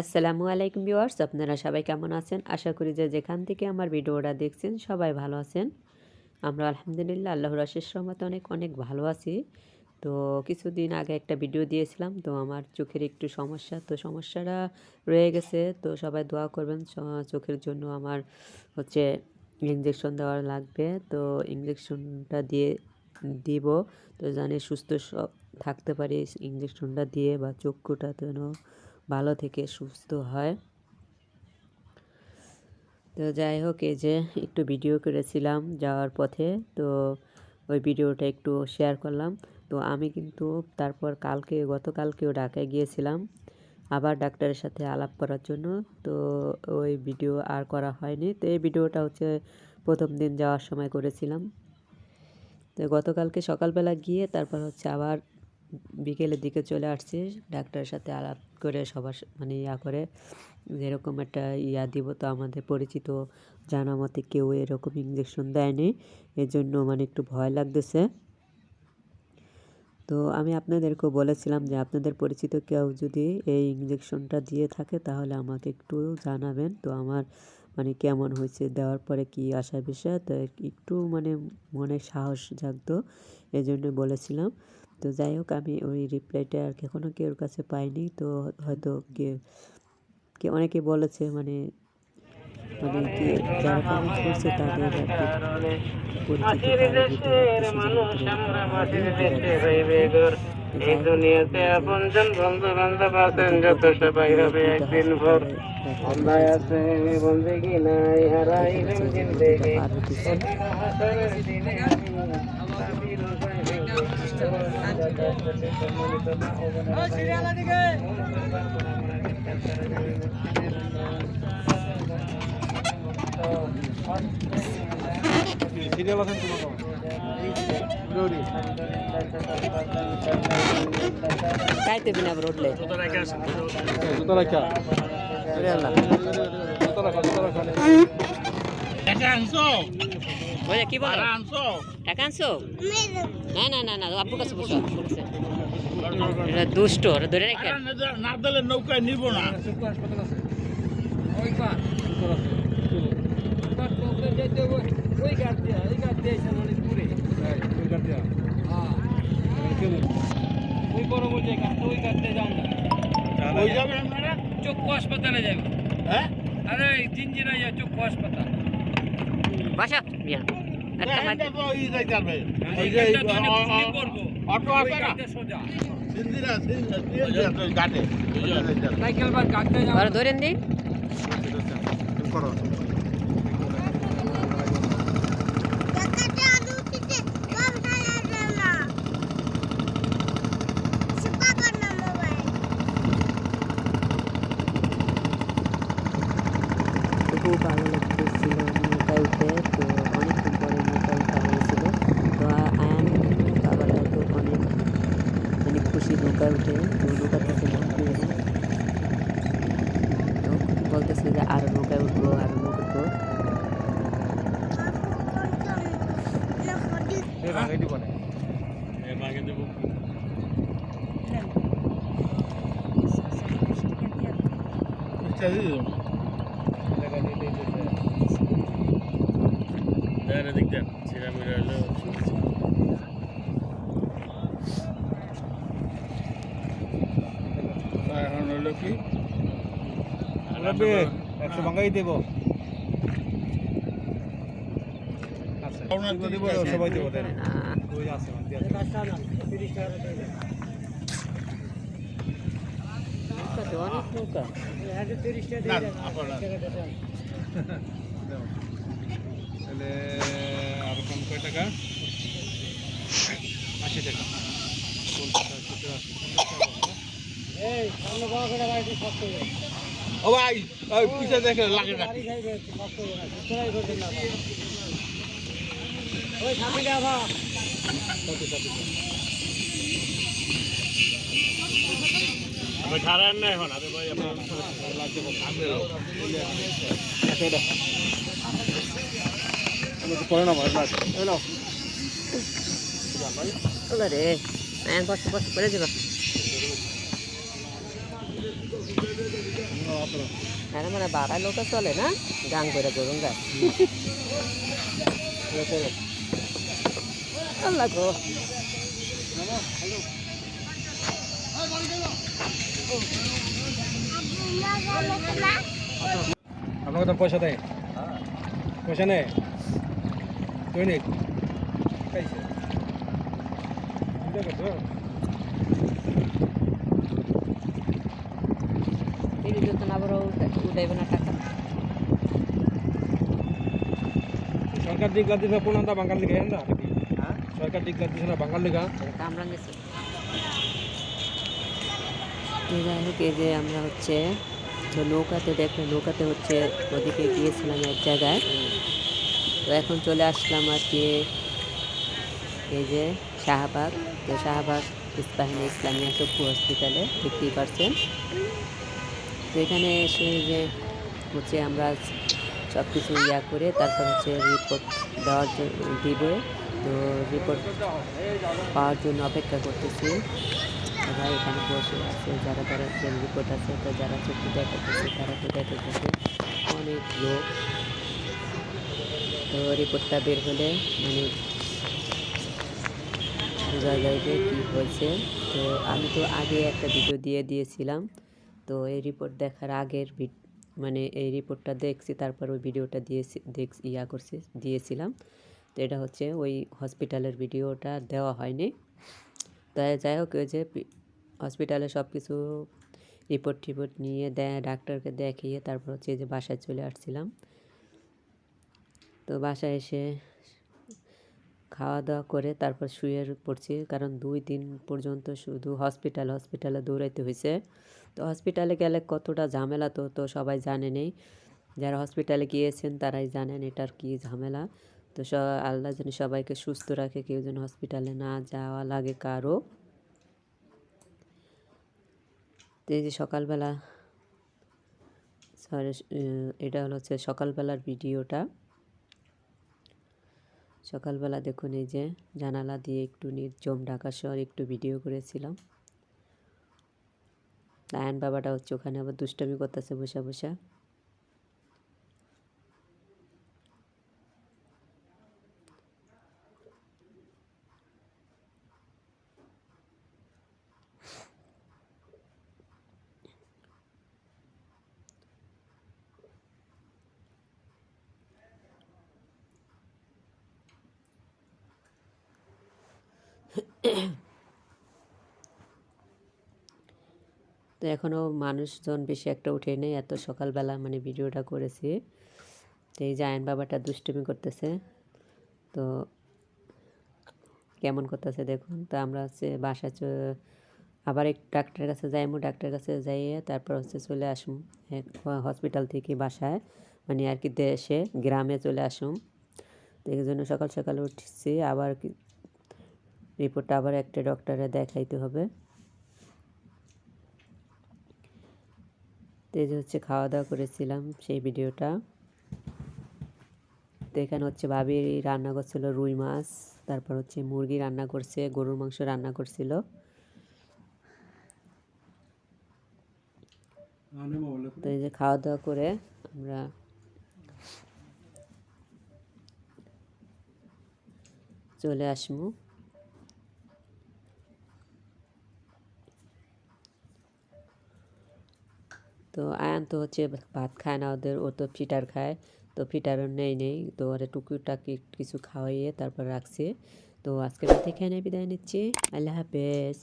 আসসালামু আলাইকুম ভিউয়ার্স, আপনারা সবাই কেমন আছেন? আশা করি যে যেখান থেকে আমার ভিডিওটা দেখছেন, সবাই ভালো আছেন। আমরা আলহামদুলিল্লাহ আল্লাহর আশিস রহমতে অনেক অনেক ভালো আছি। তো কিছুদিন আগে একটা ভিডিও দিয়েছিলাম, তো আমার চোখের একটু সমস্যা, তো সমস্যাটা রয়ে গেছে। তো সবাই দোয়া করবেন চোখের জন্য আমার হচ্ছে ইঞ্জেকশন দেওয়ার লাগবে। তো ইঞ্জেকশনটা দিয়ে, দিব, তো জানি সুস্থ থাকতে পারি ইঞ্জেকশনটা দিয়ে বা চক্ষুটা যেন ভালো থেকে সুস্থ হয়। তো যাই হোক, এই যে একটু ভিডিও করেছিলাম যাওয়ার পথে, তো ওই ভিডিওটা একটু শেয়ার করলাম। তো আমি কিন্তু তারপর কালকে, গতকালকেও ঢাকায় গিয়েছিলাম। আবার ডাক্তারের সাথে আলাপ করার জন্য, তো ওই ভিডিও আর করা হয়নি। তো এই ভিডিওটা হচ্ছে প্রথম দিন যাওয়ার সময় করেছিলাম। তো গতকালকে সকালবেলা গিয়ে তারপর হচ্ছে আবার বিকেলের দিকে চলে আসছি। ডাক্তারের সাথে আলাপ করে, সবার মানে ইয়া করে যেরকম একটা ইয়া দিব। তো আমাদের পরিচিত জানা মতে কেউ এরকম ইঞ্জেকশন দেয়নি। এর জন্য মানে একটু ভয় লাগতেছে। তো আমি আপনাদেরকেও বলেছিলাম যে, আপনাদের পরিচিত কেউ যদি এই ইঞ্জেকশনটা দিয়ে থাকে, তাহলে আমাকে একটু জানাবেন। তো আমার মানে কেমন হয়েছে, দেওয়ার পরে কি আসার বিষয় তো একটু মানে মনে সাহস জাগতো এই জন্য বলেছিলাম। তো যাই হোক আমি ওই রিপ্লাইটা আর কি এখনও কেউর কাছে পাইনি। তো হয়তো কে কে অনেকে বলেছে মানে মানে কি যারা কমেন্ট করছে তাদের আর কি পরিচিত কারও ভিতরে এই দুনিয়াতে আপনজন বন্ধু বান্ধব আছেন যত সবাই হবে একদিন ভোর। অন্যায় আছে বন্দেগি নাই জিন্দেগি সিরিয়াল আছেন কোনো জরুরি খাইতে বিনা রোডলে জুতা রাখা জুতা রাখা জুতা রাখা বলে কি বলো? টাকা আনছো? না না না না আপুর কাছে বসো আপুর কাছে। এটা দুষ্ট ওরা ধরে রাখে। না দিলে নৌকায় নিব না। ওই যাবে আপনারা? চক্ষু হাসপাতালে যাবে। হ্যাঁ? আরে জিঞ্জিরা যা চক্ষু হাসপাতাল। বাসা মিয়া একটা হ্যাঁ করব। অটো আছে না সিন্দিরা সিন্দিরা ঘাটে সাইকেল বা কাটতে যাও ওরা ধরেন দি খুব ভালো লাগতেছিল নৌকায় উঠে তো অনেকক্ষণ পরে নৌকায় উঠা হয়েছিল তো আ- আয়ান বাবাটা তো অনেক মানে খুশি নৌকায় উঠে তো নৌকা থেকে নামবে না তো বলতেছে যে আরও নৌকায় উঠবো আরও নৌকা উঠবো এখন হলো কি একশো ভাঙাই দেব দিব সবাই দেবো দেন আহ, ওই আছে মানে, দিয়ে আছে। অনেক নৌকা তাহলে আরও কম কয় টাকা আশি টাকা? ও ভাই ওই পিছে দেখে লাগে না খারাপ না এখন আরে ভাই আপনার লাগছে আচ্ছা, এটা। আমি তো পরে না ভাই, না। রে বস বস করে যাবা ও, মানে বাড়ায় লোকে চলে না গান করে গরম যায় আল্লাহ গো আপনাকে তো পয়সা দেয়? পয়সা নেই দৈনিক খাইছে আবার উঠাইবে না টাকা। সরকার দিকলা দিছে পুনান্দা বাঙ্গাল লিখে না? সরকার দিকলা দিছে না বাঙ্গাল লিখা কামরান গেছে। তো যাই হোক এই যে আমরা হচ্ছে তো নৌকাতে দেখলে নৌকাতে হচ্ছে ওদিকে গিয়েছিলাম এক জায়গায়। তো এখন চলে আসলাম আর কি এই যে শাহবাগ। তো শাহবাগ ইস্পাহানি ইসলামিয়া চক্ষু হসপিটালে দেখতেই পারছেন। তো এখানে এসে যে হচ্ছে আমরা সব কিছু ইয়া করে তারপর হচ্ছে রিপোর্ট দেওয়ার জন্য দিবে। তো রিপোর্ট পাওয়ার জন্য অপেক্ষা করতেছি। সবাই এখানে বসে আছে, যারা যারা রিপোর্ট আছে, তো যারা চোখে দেখাতেছে তারা তো দেখাতেছে অনেক লোক। তো রিপোর্টটা বের হলে মানে বোঝা যায় কী হয়েছে। তো আমি তো আগে একটা ভিডিও দিয়ে দিয়েছিলাম। তো এই রিপোর্ট দেখার আগের মানে এই রিপোর্টটা দেখছি, তারপর ওই ভিডিওটা দিয়েছি, দেখ, ইয়া করছি, দিয়েছিলাম। তো এটা হচ্ছে ওই হসপিটালের ভিডিওটা দেওয়া হয়নি। তাই যাই হোক, ওই যে হসপিটালে সব কিছু রিপোর্ট টিপোর্ট নিয়ে দেয় ডাক্তারকে দেখিয়ে তারপর হচ্ছে যে বাসায় চলে আসছিলাম। তো বাসায় এসে খাওয়া দাওয়া করে তারপর শুয়ে পড়ছি, কারণ দুই দিন পর্যন্ত শুধু হসপিটাল হসপিটালে দৌড়াইতে হয়েছে তো হসপিটালে গেলে কতটা ঝামেলা তো তো সবাই জানে নেই যারা হসপিটালে গিয়েছেন তারাই জানেন এটার কি ঝামেলা। তো স, আল্লাহ যেন সবাইকে সুস্থ রাখে, কেউ যেন হসপিটালে না যাওয়া লাগে কারও। তো এই যে সকালবেলা সরি এটা হলো হচ্ছে সকালবেলার ভিডিওটা। সকালবেলা দেখুন এই যে জানালা দিয়ে একটু নির্জম ঢাকা শহর একটু ভিডিও করেছিলাম। আয়ন বাবাটা হচ্ছে ওখানে আবার দুষ্টামি করতেছে বসে বসে। তো এখনও মানুষজন বেশি একটা উঠে নেই, এত সকালবেলা মানে ভিডিওটা করেছি। তো এই যে আয়ন বাবাটা দুষ্টুমি করতেছে, তো কেমন করতেছে দেখুন। তো আমরা হচ্ছে বাসা আবার এক ডাক্তারের কাছে যাইমু ডাক্তারের কাছে যাইয়ে তারপর হচ্ছে চলে আসুম। হসপিটাল থেকে বাসায় মানে আর কি দেশে, গ্রামে চলে আসুম। তো এই জন্য সকাল সকাল উঠছি, আবার কি রিপোর্টটা আবার একটা ডক্টরে দেখাইতে হবে। তো এই যে হচ্ছে খাওয়া দাওয়া করেছিলাম সেই ভিডিওটা। তো এখানে হচ্ছে ভাবি রান্না করছিল রুই মাছ, তারপর হচ্ছে মুরগি রান্না করছে, গরুর মাংস রান্না করছিল। তো এই যে খাওয়া দাওয়া করে আমরা চলে আসমু। তো আয়ান তো হচ্ছে ভাত খায় না, ওদের ও তো ফিটার খায়, তো ফিটারও নেই নেই, তো ওরা টুকুটাকি কিছু খাওয়াইয়ে তারপর রাখছে। তো আজকের মধ্যে খেয়ে বিদায় নিচ্ছি, আল্লাহ হাফেজ।